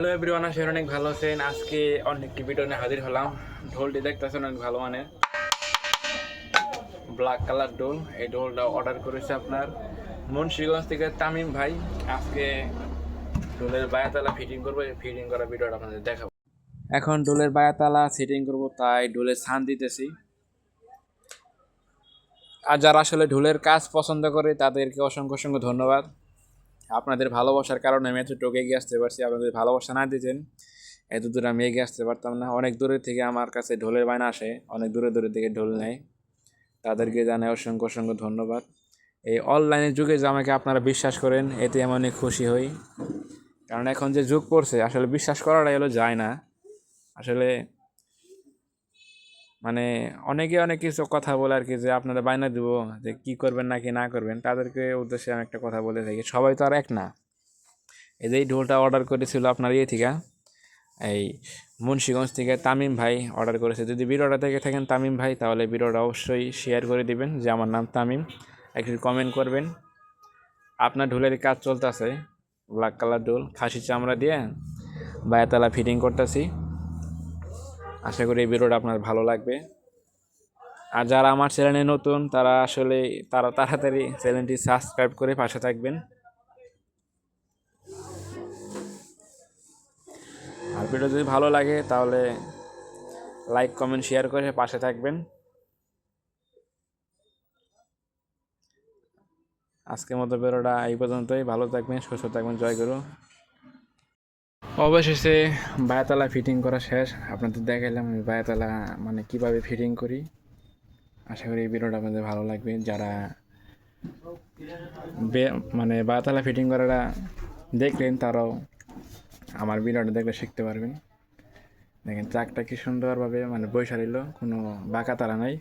Hello everyone করি অনেক ভালো আছেন। আজকে অনেকটি ভিডিও নিয়ে হাজির হলাম। ঢোলটি দেখতেছেন অনেক ভালো মানের। ব্ল্যাক কালার ঢোল। এই ঢোলটা অর্ডার করেছে আপনার মুন্সিগঞ্জ থেকে তামিম ভাই। আজকে ঢোলের বায়াতালা ফিটিং করব। ফিটিং করা ভিডিওটা আপনাদের দেখাবো। এখন ঢোলের বায়াতালা সেটিং করব, তাই ঢোলের সান দিতেছি। আর যারা আসলে ঢোলের কাজ পছন্দ করে, তাদেরকে অসংখ্য অসংখ্য ধন্যবাদ। আপনাদের ভালোবাসার কারণে আমি এতটুকু এগিয়ে আসতে পারছি। আপনাদের ভালোবাসা না দিতেন এত দূরে আমি এগিয়ে আসতে পারতাম না। অনেক দূরে থেকে আমার কাছে ঢোলের বায়না আসে, অনেক দূরে দূরে থেকে ঢোল নেয়। তাদেরকে জানাই অসংখ্য অসংখ্য ধন্যবাদ। এই অনলাইনের যুগে যে আমাকে আপনারা বিশ্বাস করেন, এতে আমি অনেক খুশি হই। কারণ এখন যে যুগ পড়ছে, আসলে বিশ্বাস করাটাই হলো যায় না। আসলে মানে অনেকে অনেক কিছু কথা বলে আর কি যে আপনারা বায়না দিব, যে কি করবেন না কি না করবেন, তাদেরকে উদ্দেশ্যে আমি একটা কথা বলে থাকি। সবাই তো আর এক না। এই যে ঢোলটা অর্ডার করেছিল আপনার ইয়ে থেকে, এই মুন্সিগঞ্জ থেকে তামিম ভাই অর্ডার করেছে। যদি ভিডিওটা থেকে থাকেন তামিম ভাই, তাহলে ভিডিওটা অবশ্যই শেয়ার করে দিবেন যে আমার নাম তামিম। একটু কমেন্ট করবেন। আপনার ঢোলের কাজ চলতেছে ব্ল্যাক কালার ঢোল, খাসি চামড়া দিয়ে বায়াতলা ফিটিং করতেছি। আশা করি এই ভিডিওটা আপনার ভালো লাগবে। আর যারা আমার চ্যানেলে নতুন, তারা আসলে তারা তাড়াতাড়ি চ্যানেলটি সাবস্ক্রাইব করে পাশে থাকবেন। আর ভিডিও যদি ভালো লাগে, তাহলে লাইক, কমেন্ট, শেয়ার করে পাশে থাকবেন। আজকের মতো ভিডিওটা এই পর্যন্তই। ভালো থাকবেন, সুস্থ থাকবেন, জয় গুরু। অবশেষে বায়াতলা ফিটিং করা শেষ। আপনাদের দেখাইলাম আমি বায়াতলা মানে কীভাবে ফিটিং করি। আশা করি এই ভিডিওটা আপনাদের ভালো লাগবে। যারা মানে বায়াতলা ফিটিং করাটা দেখলেন, তারাও আমার ভিডিওটা দেখলে শিখতে পারবেন। দেখেন, চাকটা কি সুন্দরভাবে মানে বৈশালিল কোনো বাঁকা তারা নাই।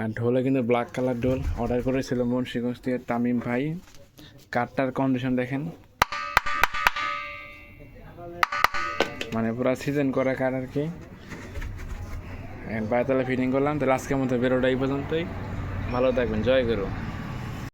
আর ঢোলে কিন্তু ব্ল্যাক কালার ঢোল। অর্ডার করেছিল মুন্সিগঞ্জ থেকে তামিম ভাই। কাঠটার কন্ডিশন দেখেন। মানে পুরো সিজন করে কার আর কি। বায়তলা ফিটিং করলাম, তাহলে আজকের মতো বেরোটা এই পর্যন্তই। ভালো থাকবেন, জয় গুরু।